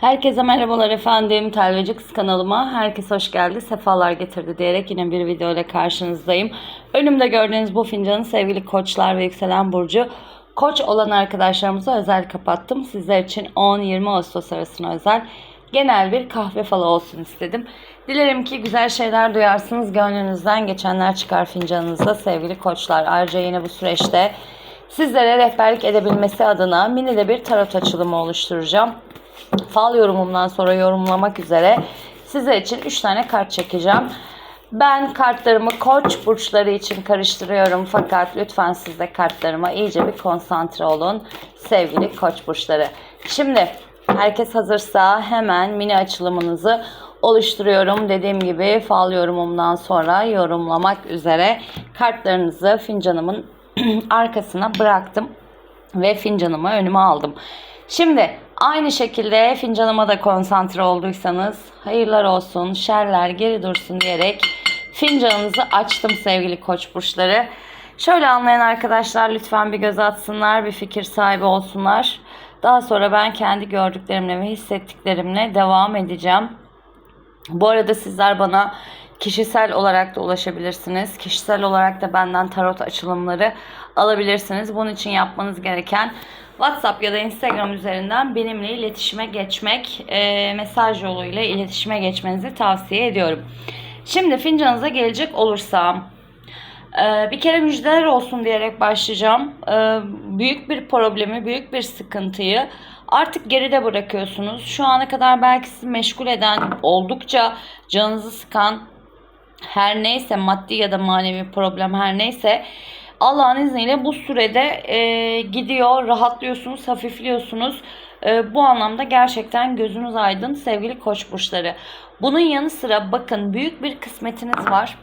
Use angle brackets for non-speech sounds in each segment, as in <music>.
Herkese merhabalar efendim. Telveci kanalıma herkes hoş geldi. Sefalar getirdi diyerek yine bir video ile karşınızdayım. Önümde gördüğünüz bu fincanı sevgili koçlar ve yükselen burcu koç olan arkadaşlarımıza özel kapattım. Sizler için 10-20 Ağustos arasına özel genel bir kahve falı olsun istedim. Dilerim ki güzel şeyler duyarsınız. Gönlünüzden geçenler çıkar fincanınızda sevgili koçlar. Ayrıca yine bu süreçte sizlere rehberlik edebilmesi adına mini de bir tarot açılımı oluşturacağım. Fal yorumumdan sonra yorumlamak üzere sizler için 3 tane kart çekeceğim. Ben kartlarımı koç burçları için karıştırıyorum fakat lütfen siz de kartlarıma iyice bir konsantre olun sevgili koç burçları. Şimdi herkes hazırsa hemen mini açılımınızı oluşturuyorum. Dediğim gibi fal yorumumdan sonra yorumlamak üzere kartlarınızı fincanımın <clears throat> arkasına bıraktım ve fincanımı önüme aldım. Şimdi aynı şekilde fincanıma da konsantre olduysanız hayırlar olsun, şerler geri dursun diyerek fincanınızı açtım sevgili koç burçları. Şöyle anlayan arkadaşlar lütfen bir göz atsınlar, bir fikir sahibi olsunlar. Daha sonra ben kendi gördüklerimle ve hissettiklerimle devam edeceğim. Bu arada sizler bana kişisel olarak da ulaşabilirsiniz. Kişisel olarak da benden tarot açılımları alabilirsiniz. Bunun için yapmanız gereken WhatsApp ya da Instagram üzerinden benimle iletişime geçmek, e, mesaj yoluyla iletişime geçmenizi tavsiye ediyorum. Şimdi fincanınıza gelecek olursam, e, bir kere müjdeler olsun diyerek başlayacağım. E, büyük bir problemi, büyük bir sıkıntıyı artık geride bırakıyorsunuz. Şu ana kadar belki sizi meşgul eden, oldukça canınızı sıkan her neyse maddi ya da manevi problem her neyse Allah'ın izniyle bu sürede e, gidiyor, rahatlıyorsunuz, hafifliyorsunuz. E, bu anlamda gerçekten gözünüz aydın sevgili koç burçları. Bunun yanı sıra bakın büyük bir kısmetiniz var.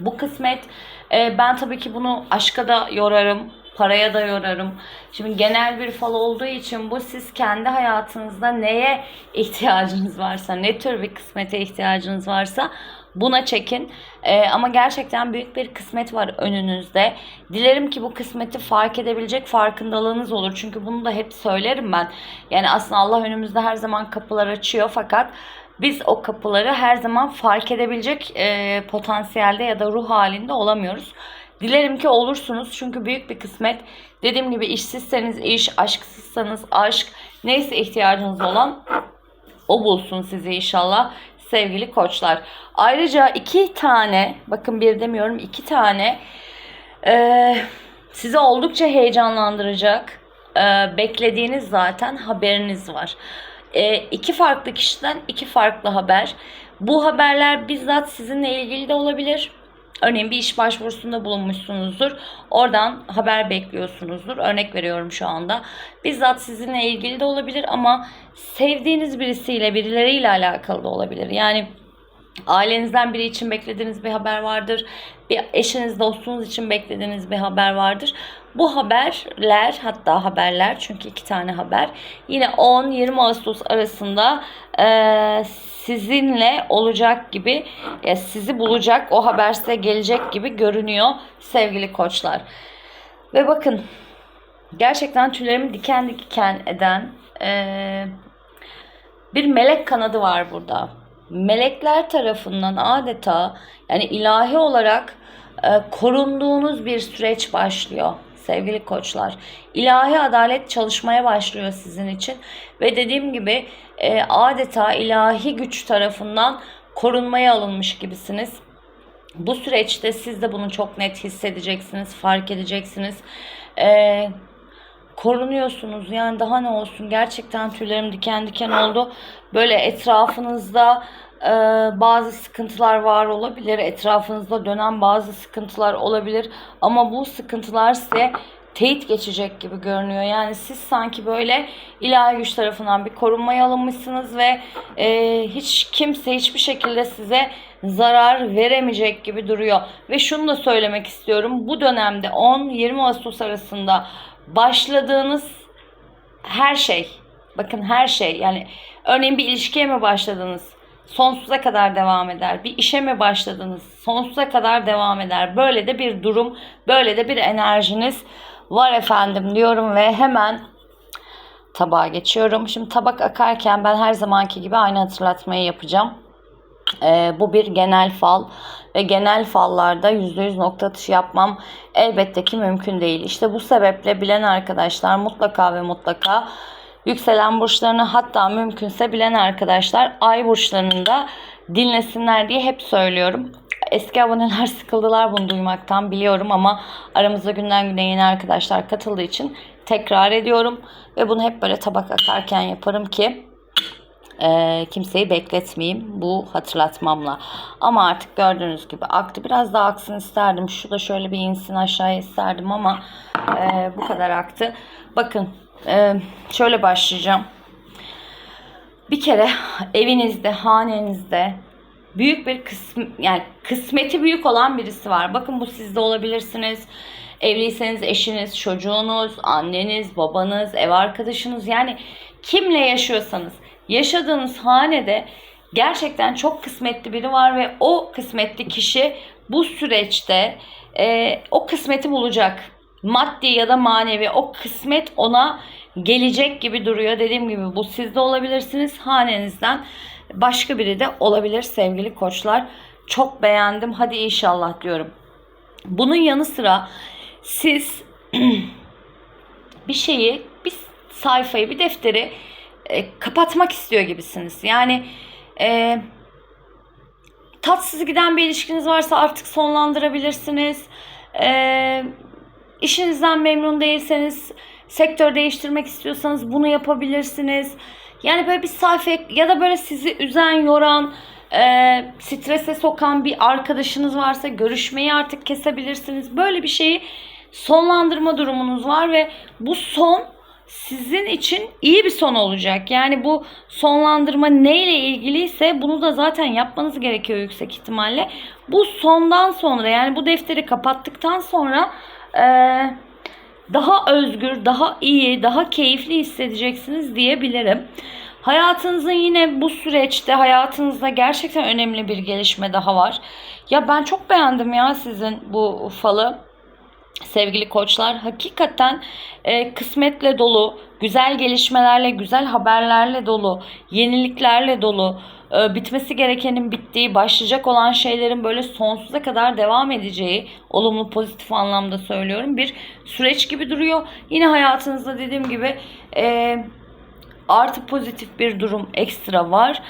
Bu kısmet e, ben tabii ki bunu aşka da yorarım, paraya da yorarım. Şimdi genel bir fal olduğu için bu siz kendi hayatınızda neye ihtiyacınız varsa, ne tür bir kısmete ihtiyacınız varsa buna çekin. Ee, ama gerçekten büyük bir kısmet var önünüzde. Dilerim ki bu kısmeti fark edebilecek farkındalığınız olur. Çünkü bunu da hep söylerim ben. Yani aslında Allah önümüzde her zaman kapılar açıyor fakat biz o kapıları her zaman fark edebilecek e, potansiyelde ya da ruh halinde olamıyoruz. Dilerim ki olursunuz çünkü büyük bir kısmet. Dediğim gibi işsizseniz iş, aşksızsanız aşk, neyse ihtiyacınız olan o bulsun sizi inşallah sevgili koçlar. Ayrıca iki tane, bakın bir demiyorum iki tane e, sizi oldukça heyecanlandıracak e, beklediğiniz zaten haberiniz var. E, iki farklı kişiden iki farklı haber. Bu haberler bizzat sizinle ilgili de olabilir. Örneğin bir iş başvurusunda bulunmuşsunuzdur. Oradan haber bekliyorsunuzdur. Örnek veriyorum şu anda. Bizzat sizinle ilgili de olabilir ama sevdiğiniz birisiyle, birileriyle alakalı da olabilir. Yani ailenizden biri için beklediğiniz bir haber vardır. Bir eşiniz, dostunuz için beklediğiniz bir haber vardır. Bu haberler hatta haberler çünkü iki tane haber yine 10-20 Ağustos arasında e, sizinle olacak gibi ya sizi bulacak o haber size gelecek gibi görünüyor sevgili koçlar. Ve bakın gerçekten tüylerimi diken diken eden e, bir melek kanadı var burada. Melekler tarafından adeta yani ilahi olarak e, korunduğunuz bir süreç başlıyor sevgili koçlar. İlahi adalet çalışmaya başlıyor sizin için ve dediğim gibi e, adeta ilahi güç tarafından korunmaya alınmış gibisiniz. Bu süreçte siz de bunu çok net hissedeceksiniz, fark edeceksiniz. Eee korunuyorsunuz. Yani daha ne olsun gerçekten tüylerim diken diken oldu. Böyle etrafınızda e, bazı sıkıntılar var olabilir. Etrafınızda dönen bazı sıkıntılar olabilir. Ama bu sıkıntılar size teyit geçecek gibi görünüyor. Yani siz sanki böyle ilahi güç tarafından bir korunmaya alınmışsınız ve e, hiç kimse hiçbir şekilde size zarar veremeyecek gibi duruyor. Ve şunu da söylemek istiyorum. Bu dönemde 10-20 Ağustos arasında başladığınız her şey, bakın her şey yani örneğin bir ilişkiye mi başladınız? Sonsuza kadar devam eder. Bir işe mi başladınız? Sonsuza kadar devam eder. Böyle de bir durum, böyle de bir enerjiniz var efendim diyorum ve hemen tabağa geçiyorum. Şimdi tabak akarken ben her zamanki gibi aynı hatırlatmayı yapacağım. Ee, bu bir genel fal ve genel fallarda %100 nokta atışı yapmam elbette ki mümkün değil. İşte bu sebeple bilen arkadaşlar mutlaka ve mutlaka yükselen burçlarını hatta mümkünse bilen arkadaşlar ay burçlarını da dinlesinler diye hep söylüyorum. Eski aboneler <laughs> sıkıldılar bunu duymaktan biliyorum ama aramızda günden güne yeni arkadaşlar katıldığı için tekrar ediyorum. Ve bunu hep böyle tabak akarken yaparım ki e, kimseyi bekletmeyeyim bu hatırlatmamla. Ama artık gördüğünüz gibi aktı. Biraz daha aksın isterdim. Şu da şöyle bir insin aşağıya isterdim ama e, bu kadar aktı. Bakın e, şöyle başlayacağım. Bir kere evinizde, hanenizde büyük bir kısm yani kısmeti büyük olan birisi var. Bakın bu sizde olabilirsiniz. Evliyseniz eşiniz, çocuğunuz, anneniz, babanız, ev arkadaşınız yani kimle yaşıyorsanız yaşadığınız hanede gerçekten çok kısmetli biri var ve o kısmetli kişi bu süreçte e, o kısmeti bulacak. Maddi ya da manevi o kısmet ona gelecek gibi duruyor. Dediğim gibi bu siz de olabilirsiniz. Hanenizden başka biri de olabilir sevgili koçlar. Çok beğendim. Hadi inşallah diyorum. Bunun yanı sıra siz <clears throat> bir şeyi, bir sayfayı, bir defteri e, kapatmak istiyor gibisiniz. Yani e, tatsız giden bir ilişkiniz varsa artık sonlandırabilirsiniz. E, işinizden memnun değilseniz, sektör değiştirmek istiyorsanız bunu yapabilirsiniz. Yani böyle bir sayfa ya da böyle sizi üzen, yoran, e, strese sokan bir arkadaşınız varsa görüşmeyi artık kesebilirsiniz. Böyle bir şeyi sonlandırma durumunuz var ve bu son sizin için iyi bir son olacak. Yani bu sonlandırma neyle ilgiliyse bunu da zaten yapmanız gerekiyor yüksek ihtimalle. Bu sondan sonra yani bu defteri kapattıktan sonra e, daha özgür, daha iyi, daha keyifli hissedeceksiniz diyebilirim. Hayatınızın yine bu süreçte hayatınızda gerçekten önemli bir gelişme daha var. Ya ben çok beğendim ya sizin bu falı sevgili koçlar hakikaten e, kısmetle dolu, güzel gelişmelerle, güzel haberlerle dolu, yeniliklerle dolu, bitmesi gerekenin bittiği, başlayacak olan şeylerin böyle sonsuza kadar devam edeceği, olumlu pozitif anlamda söylüyorum, bir süreç gibi duruyor. Yine hayatınızda dediğim gibi e, artı pozitif bir durum ekstra var.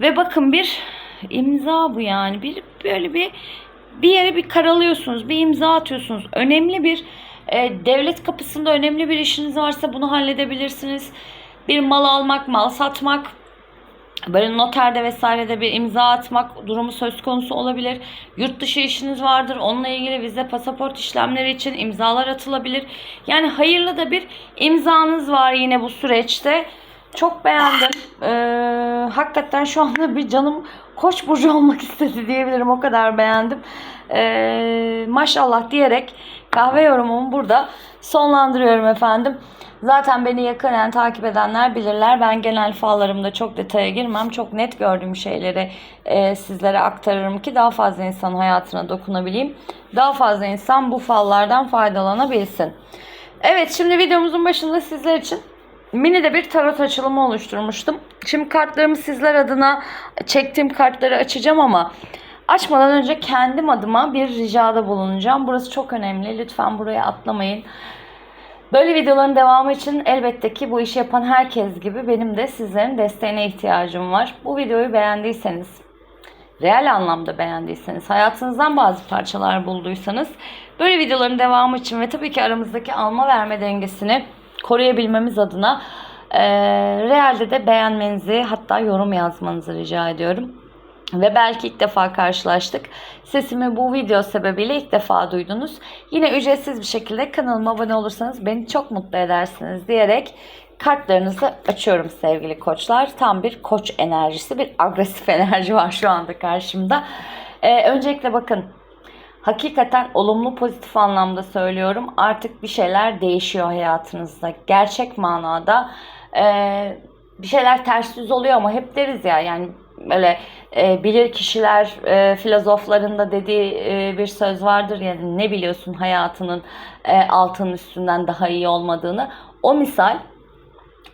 Ve bakın bir imza bu yani. Bir böyle bir bir yere bir karalıyorsunuz, bir imza atıyorsunuz. Önemli bir e, devlet kapısında önemli bir işiniz varsa bunu halledebilirsiniz. Bir mal almak, mal satmak, böyle noterde vesairede bir imza atmak durumu söz konusu olabilir. Yurt dışı işiniz vardır. Onunla ilgili vize, pasaport işlemleri için imzalar atılabilir. Yani hayırlı da bir imzanız var yine bu süreçte. Çok beğendim. Ee, hakikaten şu anda bir canım koç burcu olmak <laughs> istedi diyebilirim. O kadar beğendim. Ee, maşallah diyerek kahve yorumumu burada sonlandırıyorum efendim. Zaten beni yakinen takip edenler bilirler. Ben genel fallarımda çok detaya girmem. Çok net gördüğüm şeyleri e, sizlere aktarırım ki daha fazla insan hayatına dokunabileyim. Daha fazla insan bu fallardan faydalanabilsin. Evet şimdi videomuzun başında sizler için mini de bir tarot açılımı oluşturmuştum. Şimdi kartlarımı sizler adına çektiğim kartları açacağım ama açmadan önce kendim adıma bir ricada bulunacağım. Burası çok önemli. Lütfen buraya atlamayın. Böyle videoların devamı için elbette ki bu işi yapan herkes gibi benim de sizlerin desteğine ihtiyacım var. Bu videoyu beğendiyseniz, real anlamda beğendiyseniz, hayatınızdan bazı parçalar bulduysanız böyle videoların devamı için ve tabii ki aramızdaki alma verme dengesini koruyabilmemiz adına e, realde de beğenmenizi hatta yorum yazmanızı rica ediyorum. Ve belki ilk defa karşılaştık. Sesimi bu video sebebiyle ilk defa duydunuz. Yine ücretsiz bir şekilde kanalıma abone olursanız beni çok mutlu edersiniz diyerek kartlarınızı açıyorum sevgili koçlar. Tam bir koç enerjisi, bir agresif <laughs> enerji var şu anda karşımda. Ee, öncelikle bakın hakikaten olumlu pozitif anlamda söylüyorum. Artık bir şeyler değişiyor hayatınızda. Gerçek manada e, bir şeyler ters yüz oluyor ama hep deriz ya yani böyle e, bilir kişiler e, filozofların da dediği e, bir söz vardır yani ne biliyorsun hayatının e, altının üstünden daha iyi olmadığını. O misal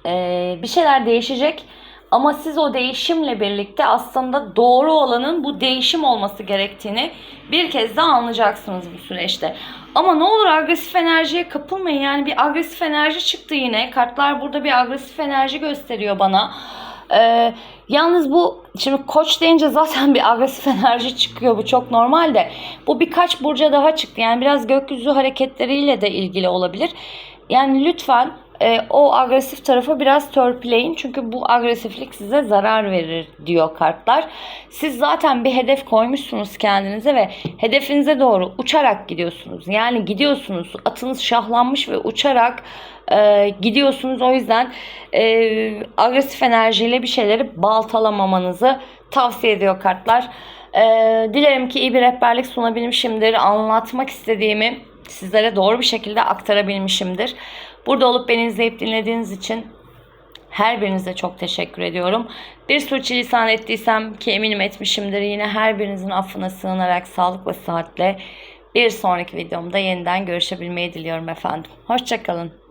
Ee, bir şeyler değişecek. Ama siz o değişimle birlikte aslında doğru olanın bu değişim olması gerektiğini bir kez daha anlayacaksınız bu süreçte. Ama ne olur agresif enerjiye kapılmayın. Yani bir agresif enerji çıktı yine. Kartlar burada bir agresif enerji gösteriyor bana. Ee, yalnız bu şimdi koç deyince zaten <laughs> bir agresif enerji çıkıyor. Bu çok normal de. Bu birkaç burca daha çıktı. Yani biraz gökyüzü hareketleriyle de ilgili olabilir. Yani lütfen e, o agresif tarafı biraz törpüleyin. Çünkü bu agresiflik size zarar verir diyor kartlar. Siz zaten bir hedef koymuşsunuz kendinize ve hedefinize doğru uçarak gidiyorsunuz. Yani gidiyorsunuz. Atınız şahlanmış ve uçarak e, gidiyorsunuz. O yüzden e, agresif enerjiyle bir şeyleri baltalamamanızı tavsiye ediyor kartlar. E, dilerim ki iyi bir rehberlik sunabilmişimdir. Anlatmak istediğimi sizlere doğru bir şekilde aktarabilmişimdir. Burada olup beni izleyip dinlediğiniz için her birinize çok teşekkür ediyorum. Bir sürçülisan ettiysem ki eminim etmişimdir. Yine her birinizin affına sığınarak sağlık ve sıhhatle bir sonraki videomda yeniden görüşebilmeyi diliyorum efendim. Hoşçakalın.